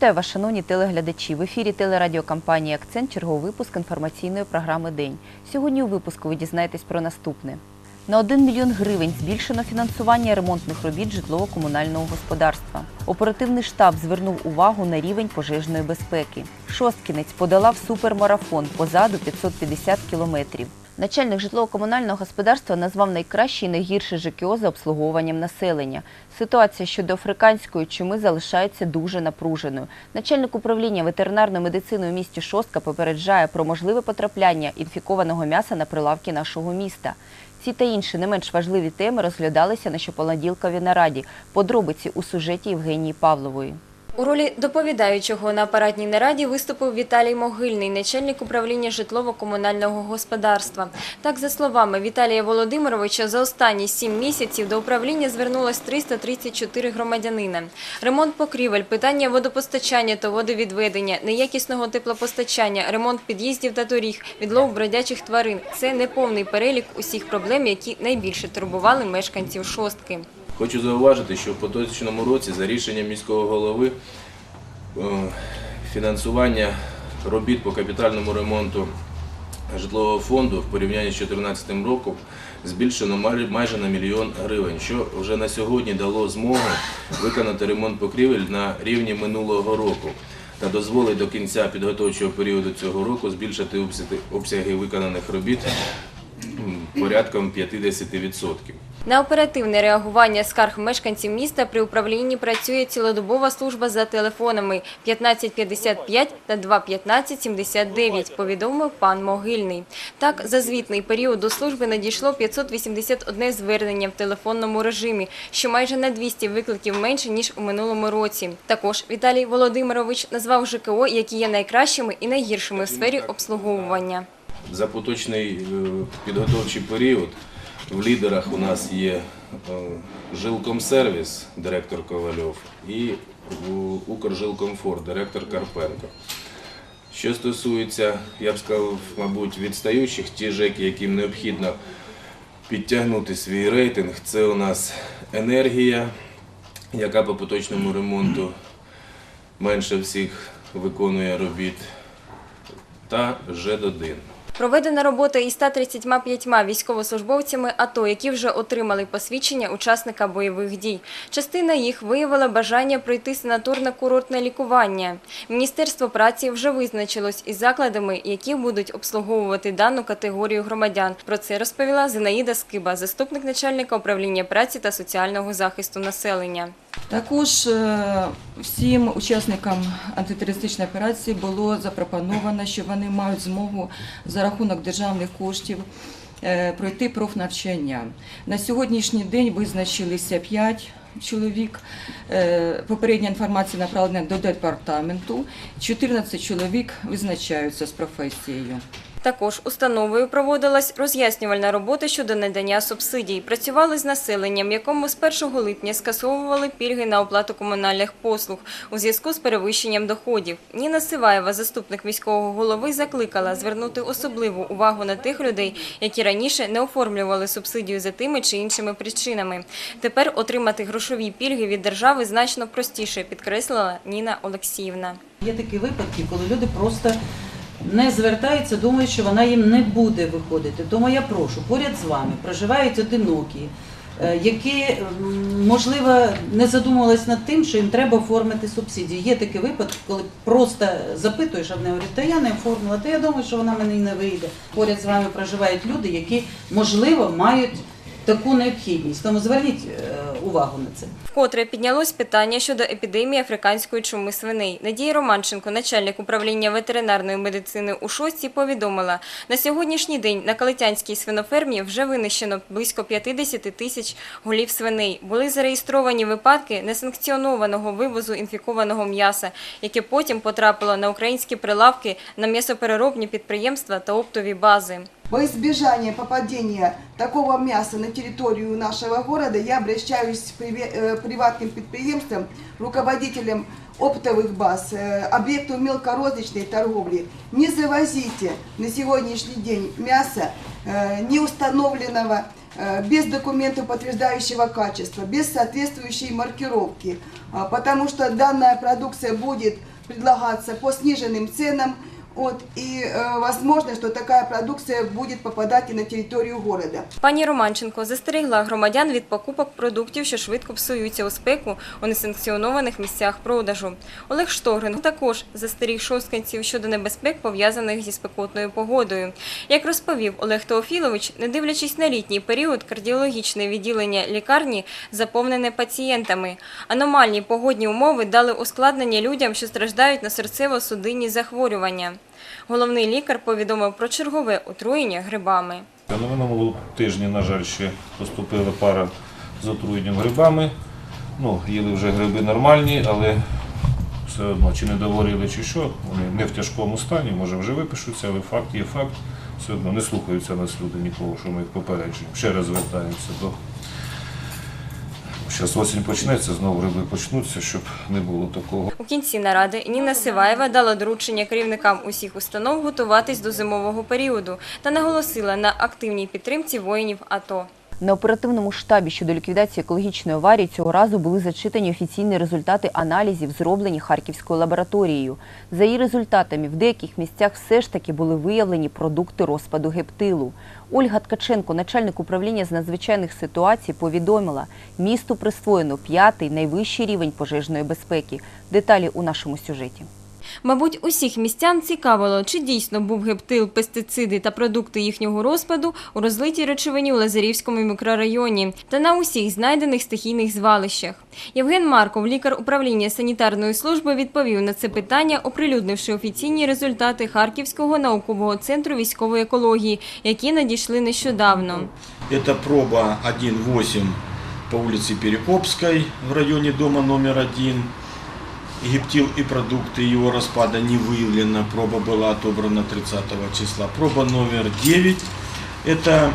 Вітаю вас, шановні телеглядачі. В ефірі телерадіокомпанії Акцент черговий випуск інформаційної програми День. Сьогодні у випуску ви дізнаєтесь про наступне. На 1 мільйон гривень збільшено фінансування ремонтних робіт житлово-комунального господарства. Оперативний штаб звернув увагу на рівень пожежної безпеки. Шосткінець подала в супермарафон позаду 550 кілометрів. Начальник житлово-комунального господарства назвав найкраще і найгірше ЖКО за обслуговуванням населення. Ситуація щодо африканської чуми залишається дуже напруженою. Начальник управління ветеринарної медицини у місті Шостка попереджає про можливе потрапляння інфікованого м'яса на прилавки нашого міста. Ці та інші не менш важливі теми розглядалися на щопонеділковій нараді. Подробиці у сюжеті Євгенії Павлової. У ролі доповідаючого на апаратній нараді виступив Віталій Могильний, начальник управління житлово-комунального господарства. Так, за словами Віталія Володимировича, за останні сім місяців до управління звернулось 334 громадянина. Ремонт покрівель, питання водопостачання та водовідведення, неякісного теплопостачання, ремонт під'їздів та доріг, відлов бродячих тварин – це не повний перелік усіх проблем, які найбільше турбували мешканців шостки. Хочу зауважити, що в поточному році за рішенням міського голови е, фінансування робіт по капітальному ремонту житлового фонду в порівнянні з 2014 роком збільшено майже на мільйон гривень, що вже на сьогодні дало змогу виконати ремонт покрівель на рівні минулого року та дозволить до кінця підготовчого періоду цього року збільшити обсяги- обсяги виконаних робіт порядком 50%. На оперативне реагування скарг мешканців міста при управлінні працює цілодобова служба за телефонами 1555 та 21579, повідомив пан Могильний. Так, за звітний період до служби надійшло 581 звернення в телефонному режимі, що майже на 200 викликів менше, ніж у минулому році. Також Віталій Володимирович назвав ЖКО, які є найкращими і найгіршими в сфері обслуговування. За поточний е, підготовчий період в лідерах у нас є е, Жилкомсервіс, директор Ковальов, і Укржилкомфорт, директор Карпенко. Що стосується, я б сказав, мабуть, відстаючих, ті ЖЕКи, яким необхідно підтягнути свій рейтинг, це у нас енергія, яка по поточному ремонту менше всіх виконує робіт, та ЖЕД-1. Проведена робота із 135 військовослужбовцями АТО, які вже отримали посвідчення учасника бойових дій. Частина їх виявила бажання пройти санаторно-курортне лікування. Міністерство праці вже визначилось із закладами, які будуть обслуговувати дану категорію громадян. Про це розповіла Зинаїда Скиба, заступник начальника управління праці та соціального захисту населення. Також е, всім учасникам антитерористичної операції було запропоновано, що вони мають змогу за рахунок державних коштів е, пройти профнавчання. На сьогоднішній день визначилися 5 чоловік. Е, Попередня інформація направлена до департаменту. 14 чоловік визначаються з професією. Також установою проводилась роз'яснювальна робота щодо надання субсидій. Працювали з населенням, якому з 1 липня скасовували пільги на оплату комунальних послуг у зв'язку з перевищенням доходів. Ніна Сиваєва, заступник міського голови, закликала звернути особливу увагу на тих людей, які раніше не оформлювали субсидію за тими чи іншими причинами. Тепер отримати грошові пільги від держави значно простіше, підкреслила Ніна Олексіївна. Є такі випадки, коли люди просто не звертаються, думають, що вона їм не буде виходити. Тому я прошу, поряд з вами проживають одинокі, е, які, можливо, не задумувались над тим, що їм треба оформити субсидії. Є такі випадки, коли просто запитуєш, а вони говорять, та я не оформила, та я думаю, що вона мене і не вийде. Поряд з вами проживають люди, які, можливо, мають таку необхідність. Тому зверніть е, увагу на це. Вкотре піднялось питання щодо епідемії африканської чуми свиней. Надія Романченко, начальник управління ветеринарної медицини у Шостці, повідомила, на сьогоднішній день на Калитянській свинофермі вже винищено близько 50 тисяч голів свиней. Були зареєстровані випадки несанкціонованого вивозу інфікованого м'яса, яке потім потрапило на українські прилавки на м'ясопереробні підприємства та оптові бази. Во избежание попадения такого мяса на территорию нашего города я обращаюсь к э, приватным предприятиям, руководителям оптовых баз, э, объектов мелкорозничной торговли. Не завозите на сегодняшний день мясо э, неустановленного без документов подтверждающего качества, без соответствующей маркировки, А, потому что данная продукция будет предлагаться по сниженным ценам, вот, и э, возможно, что такая продукция будет попадать и на территорию города. Пані Романченко застерегла громадян від покупок продуктів, що швидко псуються у спеку у несанкціонованих місцях продажу. Олег Штогрин також застеріг шостканців щодо небезпек, пов'язаних зі спекотною погодою. Як розповів Олег Теофілович, не дивлячись на літній період, кардіологічне відділення лікарні заповнене пацієнтами. Аномальні погодні умови дали ускладнення людям, що страждають на серцево-судинні захворювання. Головний лікар повідомив про чергове отруєння грибами. На минулому тижні, на жаль, ще поступила пара з отруєнням грибами. Ну, їли вже гриби нормальні, але все одно чи не доварили, чи що, вони не в тяжкому стані, може вже випишуться, але факт є факт. Все одно не слухаються нас люди нікого, що ми їх попереджуємо. Ще раз звертаємося до. Зараз осінь почнеться, знову риби почнуться, щоб не було такого. У кінці наради Ніна Сиваєва дала доручення керівникам усіх установ готуватись до зимового періоду та наголосила на активній підтримці воїнів АТО. На оперативному штабі щодо ліквідації екологічної аварії цього разу були зачитані офіційні результати аналізів, зроблені Харківською лабораторією. За її результатами, в деяких місцях все ж таки були виявлені продукти розпаду гептилу. Ольга Ткаченко, начальник управління з надзвичайних ситуацій, повідомила, місту присвоєно п'ятий найвищий рівень пожежної безпеки. Деталі у нашому сюжеті. Мабуть, усіх містян цікавило, чи дійсно був гептил, пестициди та продукти їхнього розпаду у розлитій речовині у Лазарівському мікрорайоні та на усіх знайдених стихійних звалищах. Євген Марков, лікар управління санітарної служби, відповів на це питання, оприлюднивши офіційні результати Харківського наукового центру військової екології, які надійшли нещодавно. Это проба 1.8 по улице Перекопской в районе дома номер один. Гептил и продукты его распада не выявлено. Проба была отобрана 30 числа. Проба номер 9. Это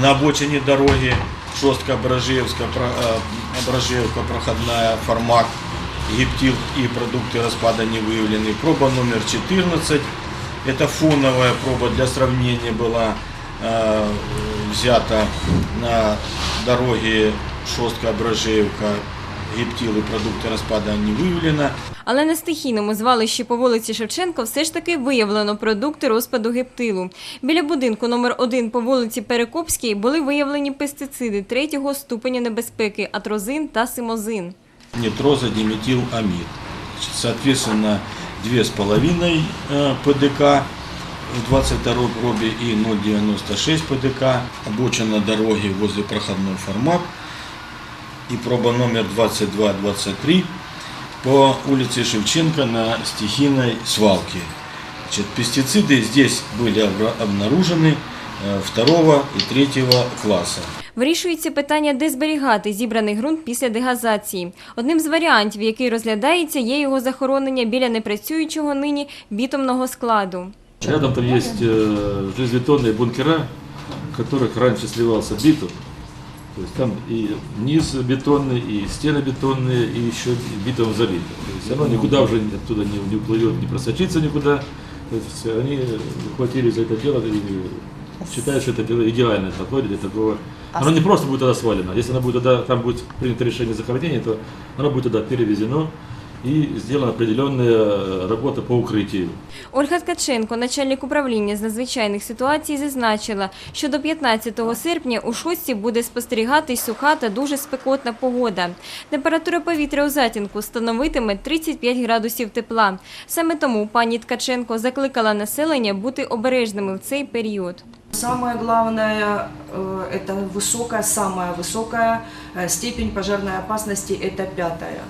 на обочине дороги Шостка Брожеевска, Брожеевка, проходная Фармак. Гептил и продукты распада не выявлены. Проба номер 14. Это фоновая проба для сравнения была э, взята на дороге Шостка Брожеевка. Гептил и продукты распада не выявлено. Але на стихійному звалищі по вулиці Шевченка все ж таки виявлено продукти розпаду гептилу. Біля будинку номер 1 по вулиці Перекопській були виявлені пестициди третього ступеня небезпеки атрозин та симозин. Нитрозодиметиламид. Значит, Соответственно, 2,5 э, ПДК в 22 пробе и 0,96 ПДК. Обочина дороги возле проходной формат. И проба номер 22-23 по улице Шевченко на стихийной свалке. Значит, пестициды здесь были обра- обнаружены э, второго и третьего класса. Вирішується питання, де зберігати зібраний ґрунт після дегазації. Одним з варіантів, який розглядається, є його захоронення біля непрацюючого нині бітумного складу. Рядом там есть э, железобетонные бункера, в которых раньше сливался битум. То есть там и низ бетонный, и стены бетонные, и еще битум залито. То есть оно никуда уже оттуда не, не уплывет, не просочится никуда. То есть они ухватились за это дело и считают, что это дело идеально подходит для такого. Оно не просто будет тогда свалено. Если оно будет тогда, там будет принято решение захоронения, то оно будет тогда перевезено и сделана определенная э, работа по укрытию. Ольга Ткаченко, начальник управління з надзвичайних ситуацій, зазначила, що до 15 серпня у Шостці буде спостерігатись суха та дуже спекотна погода. Температура повітря у затінку становитиме 35 градусів тепла. Саме тому пані Ткаченко закликала населення бути обережними в цей період. Самое главное, э, это высокая, самая высокая э, степень пожарной опасности, это пятая.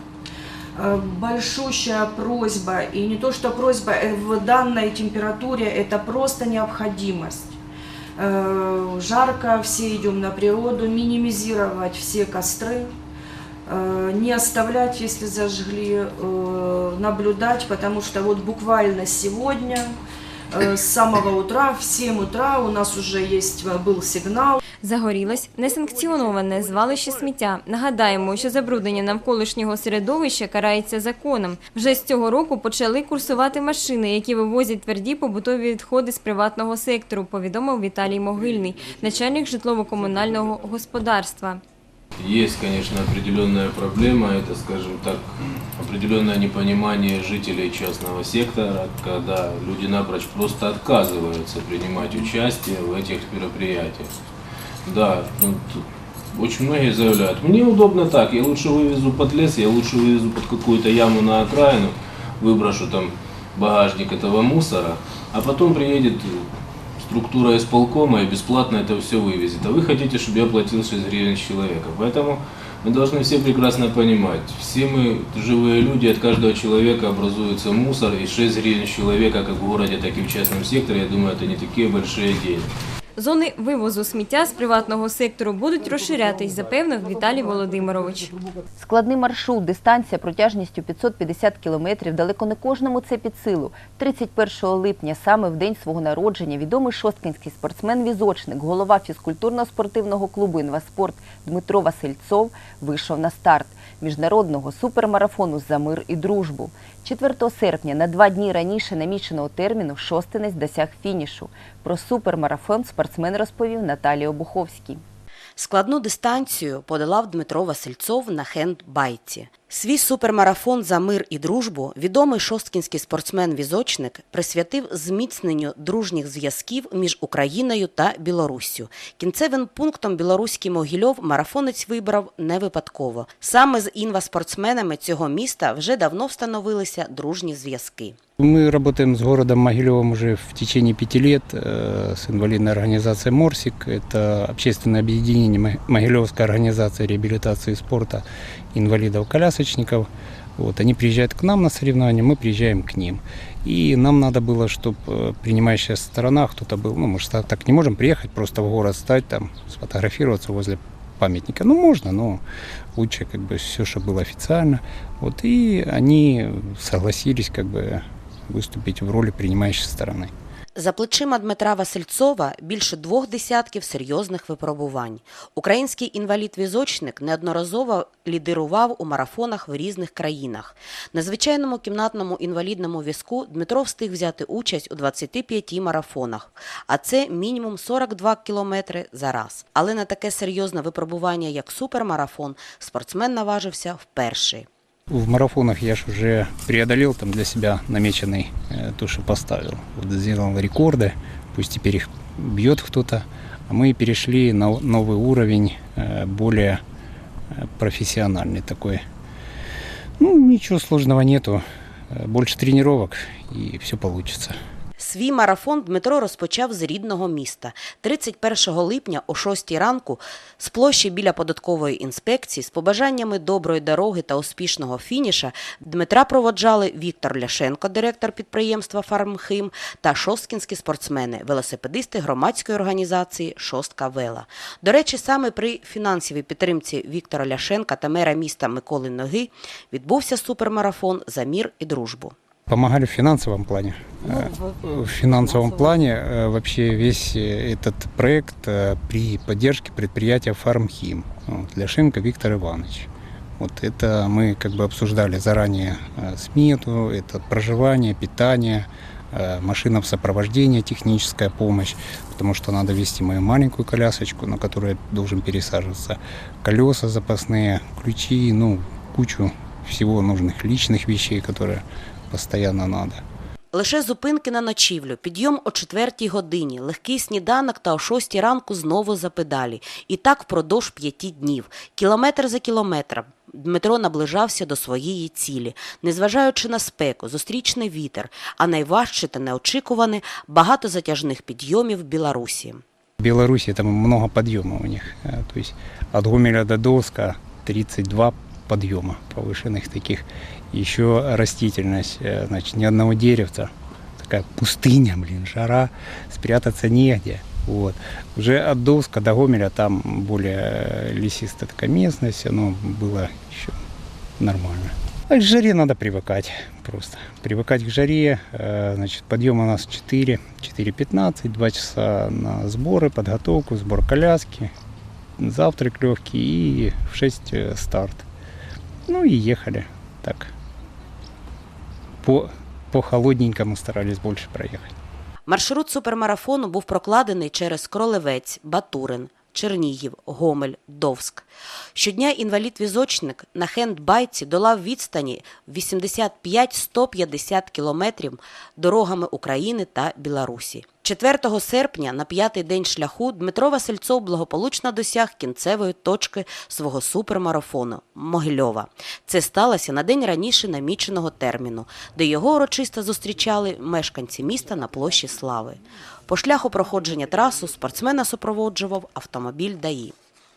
Э, Большущая просьба, и не то что просьба, э, в данной температуре это просто необходимость. Э, Жарко, все идем на природу, минимизировать все костры, э, не оставлять, если зажгли, э, наблюдать, потому что вот буквально сегодня э, с самого утра, в 7 утра у нас уже есть, э, был сигнал. Загорілось несанкціоноване звалище сміття. Нагадаємо, що забруднення навколишнього середовища карається законом. Вже з цього року почали курсувати машини, які вивозять тверді побутові відходи з приватного сектору, повідомив Віталій Могильний, начальник житлово-комунального господарства. Есть, конечно, определенная проблема, это, скажем так, определенное непонимание жителей частного сектора, когда люди напрочь просто отказываются принимать участие в этих мероприятиях. Да, ну, очень многие заявляют, мне удобно так, я лучше вывезу под лес, я лучше вывезу под какую-то яму на окраину, выброшу там багажник этого мусора, а потом приедет структура исполкома и бесплатно это все вывезет. А вы хотите, чтобы я платил 6 гривен человека. Поэтому мы должны все прекрасно понимать, все мы живые люди, от каждого человека образуется мусор, и 6 гривен человека, как в городе, так и в частном секторе, я думаю, это не такие большие деньги. Зони вивозу сміття з приватного сектору будуть розширятись, запевнив Віталій Володимирович. Складний маршрут, дистанція протяжністю 550 кілометрів, далеко не кожному це під силу. 31 липня, саме в день свого народження, відомий шосткинський спортсмен-візочник, голова фізкультурно-спортивного клубу «Інваспорт» Дмитро Васильцов вийшов на старт міжнародного супермарафону «За мир і дружбу». 4 серпня, на два дні раніше наміченого терміну, шостинець досяг фінішу. Про супермарафон спортсмен розповів Наталії Обуховській. Складну дистанцію подолав Дмитро Васильцов на хендбайці. Свій супермарафон за мир і дружбу відомий шосткінський спортсмен-візочник присвятив зміцненню дружніх зв'язків між Україною та Білоруссю. Кінцевим пунктом білоруський Могильов марафонець вибрав не випадково. Саме з інваспортсменами цього міста вже давно встановилися дружні зв'язки. Мы работаем с городом Могилевым уже в течение пяти лет э, с инвалидной организацией «Морсик». Это общественное объединение Мо- Могилевская организация реабилитации спорта инвалидов-колясочников. Вот, они приезжают к нам на соревнования, мы приезжаем к ним. И нам надо было, чтобы принимающая сторона, кто-то был, ну, мы же так- так не можем приехать, просто в город стать, там, сфотографироваться возле памятника. Ну, можно, но лучше как бы все, чтобы было официально. Вот, и они согласились как бы выступить в роли принимающей стороны. За плечима Дмитра Васильцова більше двох десятків серйозних випробувань. Український інвалід-візочник неодноразово лідирував у марафонах в різних країнах. На звичайному кімнатному інвалідному візку Дмитро встиг взяти участь у 25 марафонах, а це мінімум 42 кілометри за раз. Але на таке серйозне випробування, як супермарафон, спортсмен наважився вперше. В марафонах я ж уже преодолел там для себя намеченный э, то, что поставил. Вот сделал рекорды, пусть теперь их бьет кто-то. А мы перешли на новый уровень, э, более э, профессиональный такой. Ну, ничего сложного нету. Больше тренировок и все получится. Свій марафон Дмитро розпочав з рідного міста. 31 липня о 6 ранку з площі біля податкової інспекції з побажаннями доброї дороги та успішного фініша Дмитра проводжали Віктор Ляшенко, директор підприємства «Фармхим» та шосткінські спортсмени, велосипедисти громадської організації «Шостка Вела». До речі, саме при фінансовій підтримці Віктора Ляшенка та мера міста Миколи Ноги відбувся супермарафон «За мір і дружбу». Помогали в финансовом плане. Э, В финансовом плане э, вообще весь э, этот проект при поддержке предприятия «Фармхим». Ляшенко Виктор Иванович. Вот это мы как бы обсуждали заранее смету, это проживание, питание, машина в сопровождении, техническая помощь, потому что надо вести мою маленькую колясочку, на которой я должен пересаживаться, колеса запасные, ключи, ну, кучу всего нужных личных вещей, которые постоянно надо. Лише зупинки на ночівлю, підйом о 4 годині, легкий сніданок та о 6 ранку знову за педалі. І так впродовж п'яти днів. Кілометр за кілометром. Дмитро наближався до своєї цілі, незважаючи на спеку, зустрічний вітер, а найважче та неочікуване – багато затяжних підйомів в Білорусі. В Беларуси там много подъема у них. Э, То есть Гомеля до Доска 32 подъема повышенных таких. Еще растительность, э, значит, ни одного деревца. Такая пустыня, блин, жара, спрятаться негде. Вот. Уже от Довска до Гомеля там более э, лесистая такая местность, оно было еще нормально. А к жаре надо привыкать просто. Привыкать к жаре. Э, Значит, подъем у нас 4, 4.15, 2 часа на сборы, подготовку, сбор коляски, завтрак легкий и в 6 э, старт. Ну и ехали так. По, по холодненькому старались больше проехать. Маршрут супермарафону був прокладений через Кролевець, Батурин, Чернігів, Гомель, Довск. Щодня інвалід-візочник на хендбайці долав відстані 85-150 кілометрів дорогами України та Білорусі. 4 серпня на п'ятий день шляху Дмитро Васильцов благополучно досяг кінцевої точки свого супермарафону Могильова. Це сталося на день раніше наміченого терміну, де його урочисто зустрічали мешканці міста на площі Слави. По шляху проходження трасу спортсмена супроводжував автомобіль ДАІ.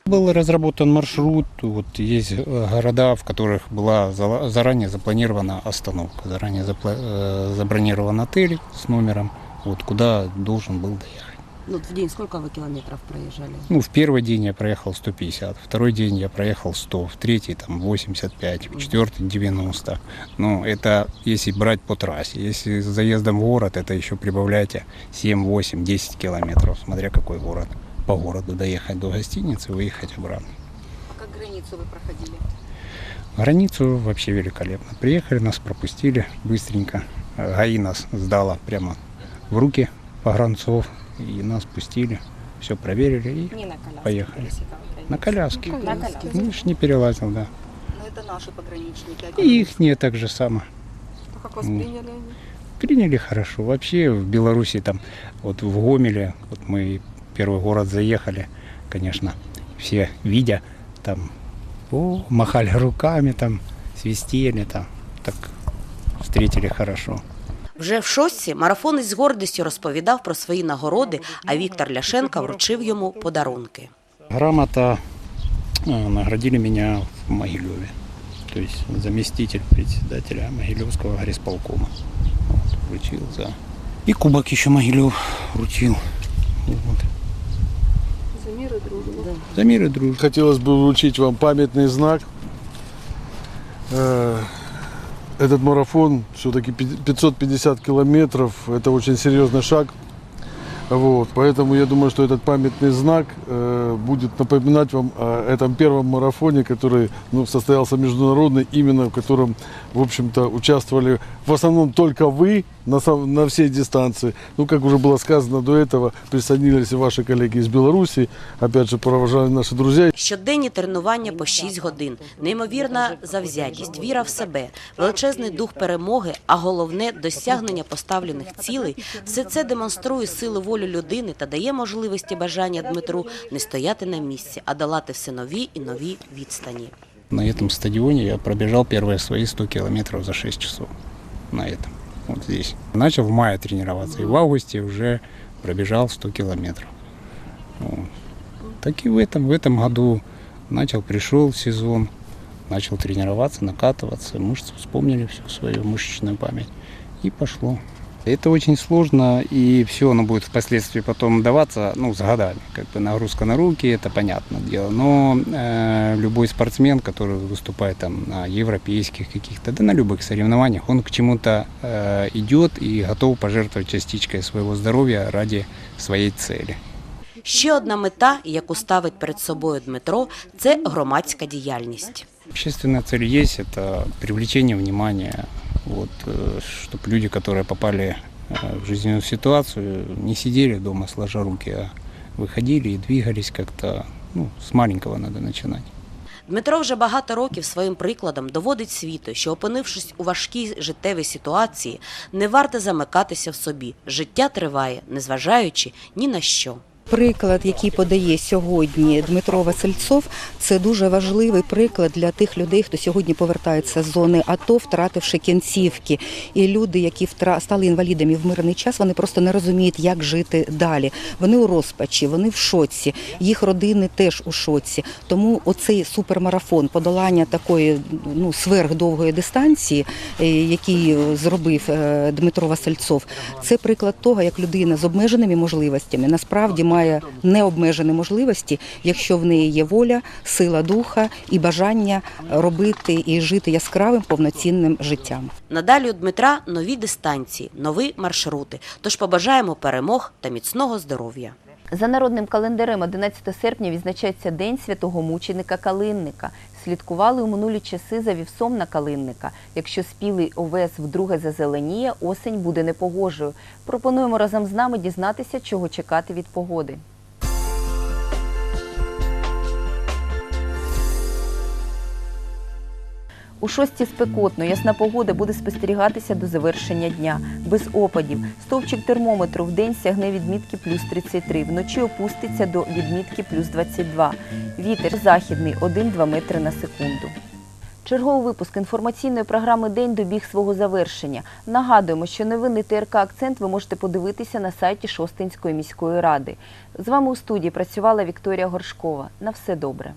Был разработан маршрут, вот есть э, города, в которых была зала- заранее запланирована остановка, заранее запла- э, забронирован отель с номером, вот куда должен был доехать. Ну, в день сколько ви кілометрів проїжджали? Ну, в первый день я проехал 150, второй день я проехал 100, в третий там 85, в четвертый 90. Ну, это если брать по трассе. Если с заездом в город, это еще прибавляйте 7, 8, 10 километров, смотря какой город. По городу доехать до гостиницы, выехать обратно. Как границу ви проходили? Границу вообще великолепно. Приехали, нас пропустили быстренько. Э, ГАИ нас сдала прямо в руки погранцов. И нас пустили. Все проверили и Не на коляске. поехали. На коляске. На коляске. Ну, ж не перелазил, да. Ну, это наши пограничники. И их не так же само. Как вас приняли они? Приняли хорошо. Вообще в Беларуси там, вот в Гомеле, вот мы первый город заехали, конечно, все видя, там, о, махали руками, там, свистели, там, так встретили хорошо. Вже в шостці марафонець з гордістю розповідав про свої нагороди, а Віктор Ляшенка вручив йому подарунки. Грамота э, наградили меня в Могилеве. То есть заместитель председателя Могилевского горисполкома. Вот, вручил за... И кубок еще Могилев вручил. Вот. За мир и дружбу. За мир и дружбу. Хотелось бы вручить вам памятный знак. Этот марафон все-таки 550 километров, это очень серьезный шаг. Вот, поэтому я думаю, что этот памятный знак э, будет напоминать вам о этом первом марафоне, который ну, состоялся международный, именно в котором, в общем-то, участвовали в основном только вы на, сам- на всей дистанции. Ну, как уже было сказано до этого, присоединились и ваши коллеги из Беларуси, опять же, провожали наши друзья. Щоденні тренування по 6 годин, неймовірна завзятість, віра в себе, величезний дух перемоги, а головне досягнення поставлених цілей – все це демонструє силу волі людини та дає можливості бажання Дмитру не стояти на місці, а долати все нові і нові відстані. На этом стадионе я пробежал первые свои 100 километров за 6 часов. На этом. Вот здесь. Начал в мае тренироваться. И в августе уже пробежал 100 километров. Вот. Так и в этом, в этом году начал, пришел сезон, начал тренироваться, накатываться. Мышцы вспомнили всю свою мышечную память. И пошло. Это очень сложно, и все оно будет впоследствии потом даваться, ну, с годами. Как бы нагрузка на руки, это понятное дело. Но э, любой спортсмен, который выступает там на европейских каких-то, да на любых соревнованиях, он к чему-то э, идет и готов пожертвовать частичкой своего здоровья ради своей цели. Ще одна мета, яку ставить перед собою Дмитро – це громадська діяльність. Общественная цель есть, это привлечение внимания, вот, чтобы люди, которые попали э, в жизненную ситуацию, не сидели дома сложа руки, а выходили и двигались как-то, ну, с маленького надо начинать. Дмитро вже багато років своїм прикладом доводить світу, що опинившись у важкій життєвій ситуації, не варто замикатися в собі. Життя триває, незважаючи ні на що. Приклад, який подає сьогодні Дмитро Васильцов, це дуже важливий приклад для тих людей, хто сьогодні повертається з зони АТО, втративши кінцівки. І люди, які стали інвалідами в мирний час, вони просто не розуміють, як жити далі. Вони у розпачі, вони в шоці, їх родини теж у шоці. Тому оцей супермарафон, подолання такої ну сверхдовгої дистанції, е, який зробив е, Дмитро Васильцов, це приклад того, як людина з обмеженими можливостями насправді має необмежені можливості, якщо в неї є воля, сила духа і бажання робити і жити яскравим повноцінним життям. Надалі у Дмитра нові дистанції, нові маршрути. Тож побажаємо перемог та міцного здоров'я. За народним календарем 11 серпня відзначається День святого мученика Калинника. Слідкували у минулі часи за вівсом на Калинника. Якщо спілий овес вдруге зазеленіє, осень буде непогожою. Пропонуємо разом з нами дізнатися, чого чекати від погоди. У шостій спекотно, ясна погода буде спостерігатися до завершення дня. Без опадів. Стовпчик термометру в день сягне відмітки плюс 33, вночі опуститься до відмітки плюс 22. Вітер західний 1-2 метри на секунду. Черговий випуск інформаційної програми День добіг свого завершення. Нагадуємо, що новини ТРК Акцент ви можете подивитися на сайті Шостинської міської ради. З вами у студії працювала Вікторія Горшкова. На все добре.